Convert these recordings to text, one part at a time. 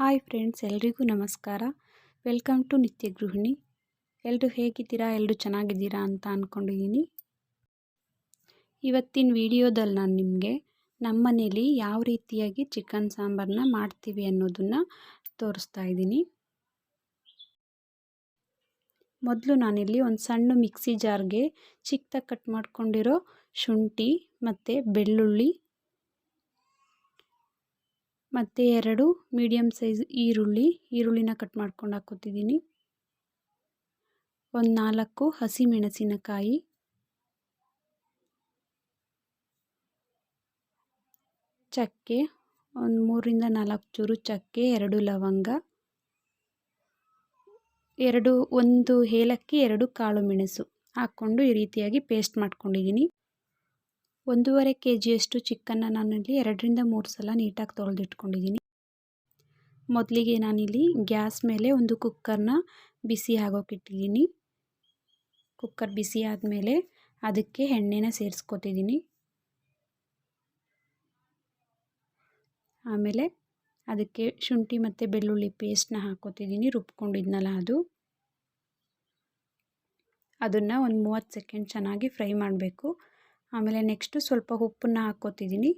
Hi friends, ಎಲ್ರಿಗೂ ನಮಸ್ಕಾರ. Welcome to ನಿತ್ಯ ಗೃಹಿಣಿ. ಎಲ್ಲರೂ ಹೇಗಿದ್ದೀರಾ ಎಲ್ಲರೂ ಚೆನ್ನಾಗಿದ್ದೀರಾ ಅಂತ ಅಂದ್ಕೊಂಡಿದ್ದೀನಿ ಇವತ್ತಿನ ವಿಡಿಯೋದಲ್ಲಿ ನಾನು ನಿಮಗೆ ನಮ್ಮ ಮನೇಲಿ ಯಾವ ರೀತಿಯಾಗಿ ಚಿಕನ್ ಸಾಂಬಾರನ್ನ ಮಾಡ್ತೀವಿ ಅನ್ನೋದನ್ನು ತೋರಿಸ್ತಾ ಇದ್ದೀನಿ. ಮೊದಲು ನಾನಿಲ್ಲಿ ಒಂದು ಸಣ್ಣ ಮಿಕ್ಸಿ ಜಾರ್ಗೆ ಚಿಕ್ಕದಾಗಿ ಕಟ್ ಮಾಡ್ಕೊಂಡಿರೋ ಶುಂಠಿ ಮತ್ತು ಬೆಳ್ಳುಳ್ಳಿ ಮತ್ತು ಎರಡು ಮೀಡಿಯಮ್ ಸೈಜ್ ಈರುಳ್ಳಿ, ಈರುಳ್ಳಿನ ಕಟ್ ಮಾಡ್ಕೊಂಡು ಹಾಕ್ಕೊತಿದ್ದೀನಿ ಒಂದು ನಾಲ್ಕು ಹಸಿಮೆಣಸಿನಕಾಯಿ. ಚಕ್ಕೆ, ಒಂದು ಮೂರಿಂದ ನಾಲ್ಕು ಚೂರು ಚಕ್ಕೆ, ಎರಡು ಲವಂಗ. ಎರಡು, ಒಂದು ಏಲಕ್ಕಿ, ಎರಡು ಕಾಳು ಮೆಣಸು ಹಾಕ್ಕೊಂಡು ಈ ರೀತಿಯಾಗಿ ಪೇಸ್ಟ್ ಮಾಡ್ಕೊಂಡಿದ್ದೀನಿ ಒಂದೂವರೆ ಕೆ ಜಿಯಷ್ಟು ಚಿಕ್ಕನ್ನ ನಾನಿಲ್ಲಿ ಎರಡರಿಂದ ಮೂರು ಸಲ ನೀಟಾಗಿ ತೊಳೆದಿಟ್ಕೊಂಡಿದ್ದೀನಿ. ಮೊದಲಿಗೆ ನಾನಿಲ್ಲಿ ಗ್ಯಾಸ್ ಮೇಲೆ ಒಂದು ಕುಕ್ಕರ್ನ ಬಿಸಿ ಆಗೋಕ್ಕಿಟ್ಟಿದ್ದೀನಿ ಕುಕ್ಕರ್ ಬಿಸಿ ಆದಮೇಲೆ ಅದಕ್ಕೆ ಎಣ್ಣೆನ ಸೇರಿಸ್ಕೊತಿದ್ದೀನಿ. ಆಮೇಲೆ ಅದಕ್ಕೆ ಶುಂಠಿ ಮತ್ತು ಬೆಳ್ಳುಳ್ಳಿ ಪೇಸ್ಟ್ನ ಹಾಕೋತಿದ್ದೀನಿ, ರುಬ್ಕೊಂಡಿದ್ನಲ್ಲ ಅದು. ಅದನ್ನು ಒಂದು ಮೂವತ್ತು ಸೆಕೆಂಡ್ ಚೆನ್ನಾಗಿ ಫ್ರೈ ಮಾಡಬೇಕು. ಆಮೇಲೆ ನೆಕ್ಸ್ಟು ಸ್ವಲ್ಪ ಉಪ್ಪನ್ನ ಹಾಕ್ಕೋತಿದ್ದೀನಿ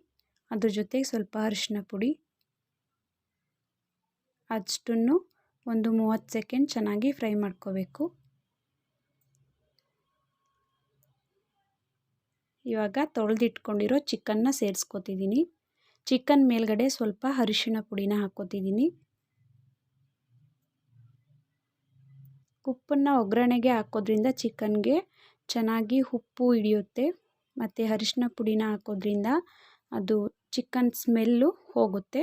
ಅದ್ರ ಜೊತೆಗೆ ಸ್ವಲ್ಪ ಅರಿಶಿನ ಪುಡಿ. ಅಷ್ಟನ್ನು ಒಂದು ಮೂವತ್ತು ಸೆಕೆಂಡ್ ಚೆನ್ನಾಗಿ ಫ್ರೈ ಮಾಡ್ಕೋಬೇಕು. ಇವಾಗ ತೊಳೆದಿಟ್ಕೊಂಡಿರೋ ಚಿಕನ್ನ ಸೇರಿಸ್ಕೋತಿದ್ದೀನಿ ಚಿಕನ್ ಮೇಲ್ಗಡೆ ಸ್ವಲ್ಪ ಅರಿಶಿನ ಪುಡಿನ ಹಾಕ್ಕೋತಿದ್ದೀನಿ ಉಪ್ಪನ್ನು ಒಗ್ಗರಣೆಗೆ ಹಾಕೋದ್ರಿಂದ ಚಿಕನ್ಗೆ ಚೆನ್ನಾಗಿ ಉಪ್ಪು ಹಿಡಿಯುತ್ತೆ. ಮತ್ತು ಅರಿಶಿನ ಪುಡಿನ ಹಾಕೋದ್ರಿಂದ ಅದು ಚಿಕನ್ ಸ್ಮೆಲ್ಲು ಹೋಗುತ್ತೆ.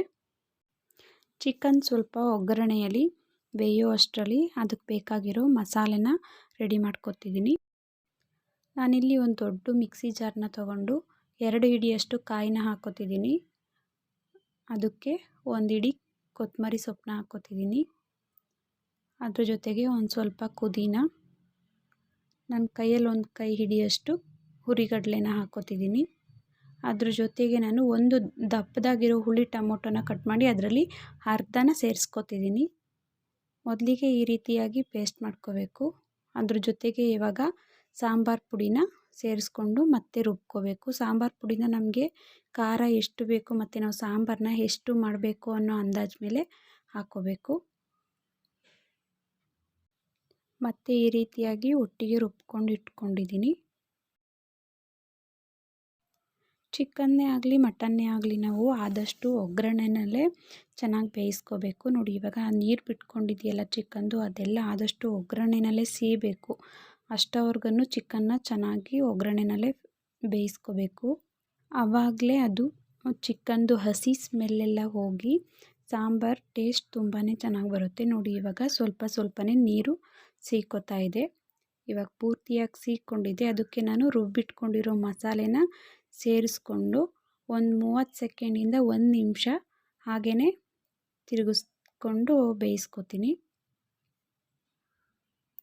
ಚಿಕನ್ ಸ್ವಲ್ಪ ಒಗ್ಗರಣೆಯಲ್ಲಿ ಬೇಯೋ ಅಷ್ಟರಲ್ಲಿ ಅದಕ್ಕೆ ಬೇಕಾಗಿರೋ ಮಸಾಲೆನ ರೆಡಿ ಮಾಡ್ಕೊತಿದ್ದೀನಿ. ನಾನಿಲ್ಲಿ ಒಂದು ದೊಡ್ಡ ಮಿಕ್ಸಿ ಜಾರನ್ನ ತಗೊಂಡು ಎರಡು ಹಿಡಿಯಷ್ಟು ಕಾಯಿನ ಹಾಕೋತಿದ್ದೀನಿ. ಅದಕ್ಕೆ ಒಂದು ಹಿಡಿ ಕೊತ್ತಂಬರಿ ಸೊಪ್ಪನ್ನ ಹಾಕ್ಕೋತಿದ್ದೀನಿ ಅದ್ರ ಜೊತೆಗೆ ಒಂದು ಸ್ವಲ್ಪ ಪುದೀನ. ನನ್ನ ಕೈಯಲ್ಲಿ ಒಂದು ಕೈ ಹಿಡಿಯಷ್ಟು ಹುರಿಗಡಲೆನ ಹಾಕ್ಕೊತಿದ್ದೀನಿ ಅದ್ರ ಜೊತೆಗೆ ನಾನು ಒಂದು ದಪ್ಪದಾಗಿರೋ ಹುಳಿ ಟೊಮೊಟೊನ ಕಟ್ ಮಾಡಿ ಅದರಲ್ಲಿ ಅರ್ಧನ ಸೇರಿಸ್ಕೊತಿದ್ದೀನಿ. ಮೊದಲಿಗೆ ಈ ರೀತಿಯಾಗಿ ಪೇಸ್ಟ್ ಮಾಡ್ಕೋಬೇಕು. ಅದ್ರ ಜೊತೆಗೆ ಇವಾಗ ಸಾಂಬಾರು ಪುಡಿನ ಸೇರಿಸ್ಕೊಂಡು ಮತ್ತೆ ರುಬ್ಕೋಬೇಕು. ಸಾಂಬಾರು ಪುಡಿನ ನಮಗೆ ಖಾರ ಎಷ್ಟು ಬೇಕು ಮತ್ತು ನಾವು ಸಾಂಬಾರನ್ನ ಎಷ್ಟು ಮಾಡಬೇಕು ಅನ್ನೋ ಅಂದಾಜು ಮೇಲೆ ಹಾಕ್ಕೋಬೇಕು ಮತ್ತು ಈ ರೀತಿಯಾಗಿ ಒಟ್ಟಿಗೆ ರುಬ್ಕೊಂಡು ಇಟ್ಕೊಂಡಿದ್ದೀನಿ. ಚಿಕನ್ನೇ ಆಗಲಿ ಮಟನ್ನೇ ಆಗಲಿ ನಾವು ಆದಷ್ಟು ಒಗ್ಗರಣೆನಲ್ಲೇ ಚೆನ್ನಾಗಿ ಬೇಯಿಸ್ಕೋಬೇಕು. ನೋಡಿ, ಇವಾಗ ನೀರು ಬಿಟ್ಕೊಂಡಿದೆಯಲ್ಲ ಚಿಕನ್ದು ಅದೆಲ್ಲ ಆದಷ್ಟು ಒಗ್ಗರಣೆನಲ್ಲೇ ಸೀಬೇಕು. ಅಷ್ಟವರೆಗೂ ಚಿಕನ್ನ ಚೆನ್ನಾಗಿ ಒಗ್ಗರಣೆನಲ್ಲೇ ಬೇಯಿಸ್ಕೋಬೇಕು. ಆವಾಗಲೇ ಅದು ಚಿಕನ್ದು ಹಸಿ ಸ್ಮೆಲ್ಲೆಲ್ಲ ಹೋಗಿ ಸಾಂಬಾರು ಟೇಸ್ಟ್ ತುಂಬಾ ಚೆನ್ನಾಗಿ ಬರುತ್ತೆ. ನೋಡಿ, ಇವಾಗ ಸ್ವಲ್ಪ ಸ್ವಲ್ಪನೇ ನೀರು ಸೀಕೋತಾ ಇದೆ. ಇವಾಗ ಪೂರ್ತಿಯಾಗಿ ಸೀಕೊಂಡಿದೆ ಅದಕ್ಕೆ ನಾನು ರುಬ್ಬಿಟ್ಕೊಂಡಿರೋ ಮಸಾಲೆನ ಸೇರಿಸ್ಕೊಂಡು ಒಂದು ಮೂವತ್ತು ಸೆಕೆಂಡಿಂದ ಒಂದು ನಿಮಿಷ ಹಾಗೇ ತಿರುಗಿಸ್ಕೊಂಡು ಬೇಯಿಸ್ಕೊತೀನಿ.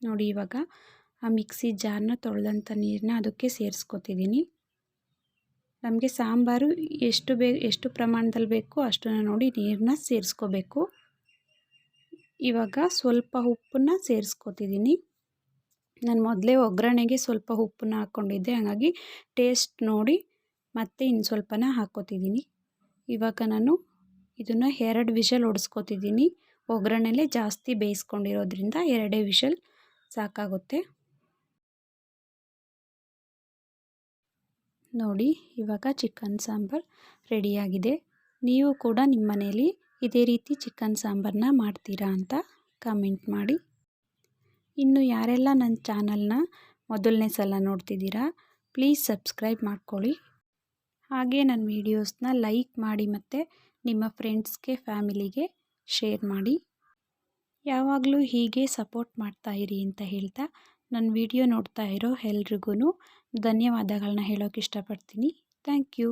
ನೋಡಿ ಇವಾಗ ಆ ಮಿಕ್ಸಿ ಜಾರ್ನ ತೊಳೆದಂಥ ನೀರನ್ನ ಅದಕ್ಕೆ ಸೇರಿಸ್ಕೊತಿದ್ದೀನಿ. ನಮಗೆ ಸಾಂಬಾರು ಎಷ್ಟು ಬೇ, ಎಷ್ಟು ಪ್ರಮಾಣದಲ್ಲಿ ಬೇಕೋ ಅಷ್ಟನ್ನು ನೋಡಿ ನೀರನ್ನ ಸೇರಿಸ್ಕೋಬೇಕು. ಇವಾಗ ಸ್ವಲ್ಪ ಉಪ್ಪನ್ನ ಸೇರಿಸ್ಕೊತಿದ್ದೀನಿ. ನಾನು ಮೊದಲೇ ಒಗ್ಗರಣೆಗೆ ಸ್ವಲ್ಪ ಉಪ್ಪನ್ನ ಹಾಕ್ಕೊಂಡಿದ್ದೆ ಹಾಗಾಗಿ ಟೇಸ್ಟ್ ನೋಡಿ ಮತ್ತು ಇನ್ನು ಸ್ವಲ್ಪನ ಹಾಕ್ಕೋತಿದ್ದೀನಿ. ಇವಾಗ ನಾನು ಇದನ್ನು ಎರಡು ವಿಷಲ್ ಒಡಿಸ್ಕೋತಿದ್ದೀನಿ. ಒಗ್ಗರಣೆಲೆ ಜಾಸ್ತಿ ಬೇಯಿಸ್ಕೊಂಡಿರೋದ್ರಿಂದ ಎರಡೇ ವಿಷಲ್ ಸಾಕಾಗುತ್ತೆ. ನೋಡಿ, ಇವಾಗ ಚಿಕನ್ ಸಾಂಬಾರು ರೆಡಿಯಾಗಿದೆ. ನೀವು ಕೂಡ ನಿಮ್ಮ ಮನೇಲಿ ಇದೇ ರೀತಿ ಚಿಕನ್ ಸಾಂಬಾರನ್ನ ಮಾಡ್ತೀರಾ ಅಂತ ಕಮೆಂಟ್ ಮಾಡಿ. ಇನ್ನು ಯಾರೆಲ್ಲ ನನ್ನ ಚಾನಲ್ನ ಮೊದಲನೇ ಸಲ ನೋಡ್ತಿದ್ದೀರಾ, ಪ್ಲೀಸ್ ಸಬ್ಸ್ಕ್ರೈಬ್ ಮಾಡ್ಕೊಳ್ಳಿ. ಹಾಗೆ ನನ್ನ ವೀಡಿಯೋಸ್ನ ಲೈಕ್ ಮಾಡಿ ಮತ್ತು ನಿಮ್ಮ ಫ್ರೆಂಡ್ಸ್ಗೆ, ಫ್ಯಾಮಿಲಿಗೆ ಶೇರ್ ಮಾಡಿ. ಯಾವಾಗಲೂ ಹೀಗೆ ಸಪೋರ್ಟ್ ಮಾಡ್ತಾ ಇರಿ ಅಂತ ಹೇಳ್ತಾ ನನ್ನ ವಿಡಿಯೋ ನೋಡ್ತಾ ಇರೋ ಎಲ್ರಿಗೂ ಧನ್ಯವಾದಗಳನ್ನ ಹೇಳೋಕೆ ಇಷ್ಟಪಡ್ತೀನಿ. Thank you.